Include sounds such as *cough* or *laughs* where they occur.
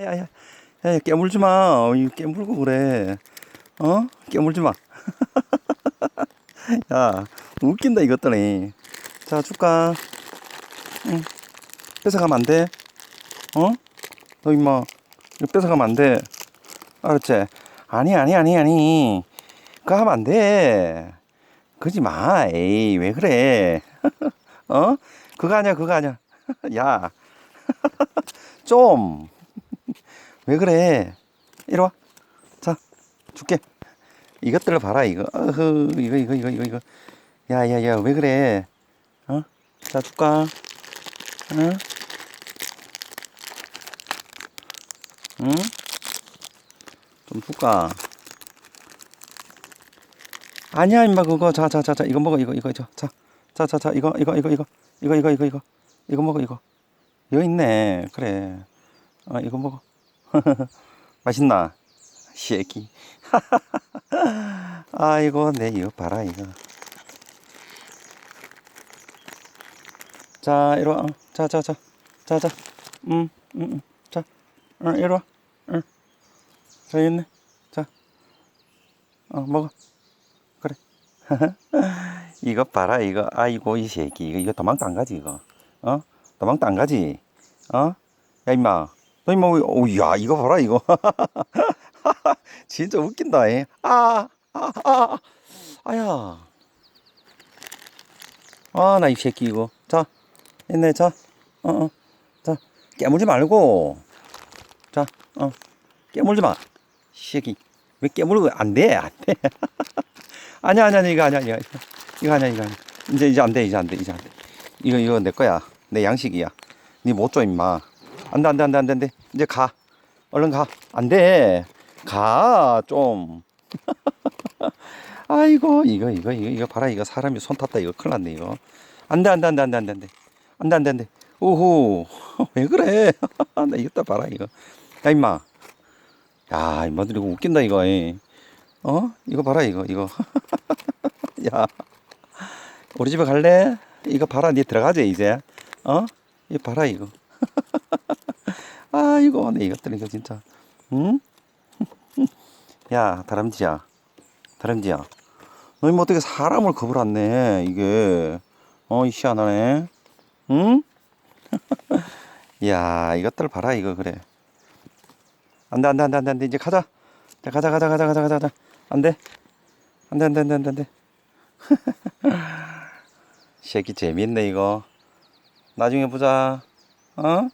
야야 야, 깨물지 마. 어, 깨물고 그래. 어? 깨물지 마. *laughs* 야, 웃긴다 이것들이. 자, 줄까? 응. 뺏어가면 안 돼. 어? 너 임마 이거 뺏어가면 안 돼. 알았지? 아니 아니 아니 아니. 그거 하면 안 돼. 그러지 마. 에이, 왜 그래? *laughs* 어? 그거 아니야, 그거 아니야. *laughs* 야. 좀. 왜 그래? 이리 와. 자, 줄게. 이것들을 봐라, 이거. 어허, 이거, 이거, 이거, 이거, 이거. 야, 야, 야, 왜 그래? 어? 자, 줄까? 응? 응? 좀 줄까? 아니야, 임마, 그거. 자, 자, 자, 자, 이거 먹어, 이거, 이거, 이거. 자, 자, 자, 자, 이거, 이거, 이거, 이거. 이거, 이거, 이거, 이거. 이거 먹어, 이거. 여기 있네. 그래. 아, 이거 먹어. *laughs* 맛있나? 새끼. *laughs* 아이고, 내 이거 봐라, 이거. 자, 이리 와. 어, 자, 자, 자. 자, 자. 음, 음, 음. 자. 어, 이리 와. 응. 자, 여기 있네. 자. 어, 먹어. 그래. *laughs* 이거 봐라, 이거. 아이고, 이 새끼. 이거, 이거 도망도 안 가지, 이거. 어? 도망도 안 가지. 어? 야, 임마. 너 임마, 오, 야, 이거 봐라, 이거. *laughs* 진짜 웃긴다, 이. 아, 아, 아, 아야. 아, 나 이 새끼, 이거. 자, 있네, 자. 어, 어. 자, 깨물지 말고. 자, 어. 깨물지 마. 이 새끼. 왜 깨물고, 안 돼, 안 돼. *laughs* 아니야, 아니야, 이거 아니야, 이거. 이거 아니야, 이거 아니야. 이제, 이제 안 돼, 이제 안 돼, 이제 안 돼. 이거, 이거 내 거야. 내 양식이야. 니못 줘, 임마. 안 돼, 안 돼, 안 돼, 안 돼, 안 돼. 이제 가. 얼른 가. 안 돼. 가, 좀. 아이고, 이거, 이거, 이거, 이거 봐라. 이거 사람이 손 탔다. 이거 큰일 났네, 이거. 안 돼, 안 돼, 안 돼, 안 돼, 안 돼, 안 돼. 안 돼, 안 돼, 안 돼. 오호. 왜 그래? 나 이거 다 봐라, 이거. 야, 임마. 야, 임마들 이거 웃긴다, 이거. 이. 어? 이거 봐라, 이거, 이거. 야. 우리 집에 갈래? 이거 봐라, 니 들어가지, 이제. 어? 이거 봐라, 이거. 아, 이거, 내 이것들, 이거 진짜. 응? *laughs* 야, 다람쥐야. 다람쥐야. 너희 뭐 어떻게 사람을 겁을 안 내, 이게. 어, 이 희한하네. 응? *laughs* 야, 이것들 봐라, 이거, 그래. 안 돼, 안 돼, 안 돼, 안 돼, 안 돼. 이제 가자. 자, 가자, 가자, 가자, 가자, 가자. 안 돼. 안 돼, 안 돼, 안 돼, 안 돼, 안 돼. *laughs* 새끼 재밌네, 이거. 나중에 보자. 어?